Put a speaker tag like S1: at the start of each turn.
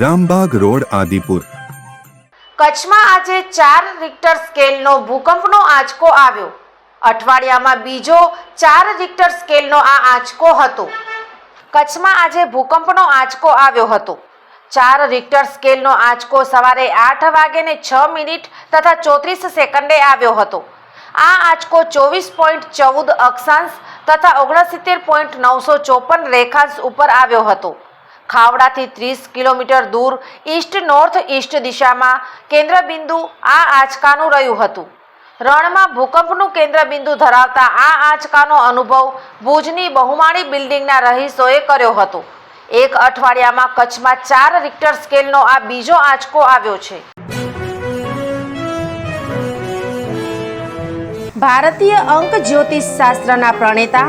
S1: Rambagh road, Adipur.
S2: કચ્છમાં આજે ચાર રિક્ટર સ્કેલનો ભૂકંપનો આંચકો આવ્યો. અઠવાડિયામાં બીજો ચાર રિક્ટર સ્કેલનો આ આંચકો હતો. કચ્છમાં આજે ભૂકંપનો આંચકો આવ્યો હતો. ચાર રિક્ટર સ્કેલનો આંચકો સવારે આઠ વાગે ને છ મિનિટ તથા ચોત્રીસ સેકન્ડે આવ્યો હતો. આ આંચકો ચોવીસ પોઈન્ટ ચૌદ અક્ષાંશ તથા ઓગણસિત્તેર પોઈન્ટ નવસો ચોપન રેખાંશ ઉપર આવ્યો હતો. ખાવડાથી ત્રીસ કિલોમીટર દૂર ઈસ્ટ નોર્થ ઈસ્ટ દિશામાં કેન્દ્રબિંદુ આ આંચકાનું રહ્યું હતું. રણમાં ભૂકંપનું કેન્દ્રબિંદુ ધરાવતા આ આંચકાનો અનુભવ ભુજની બહુમાળી બિલ્ડિંગના રહીશોએ કર્યો હતો. એક અઠવાડિયામાં કચ્છમાં ચાર રિક્ટર સ્કેલનો આ બીજો આંચકો આવ્યો છે. ભારતીય અંક જ્યોતિષ શાસ્ત્રના પ્રણેતા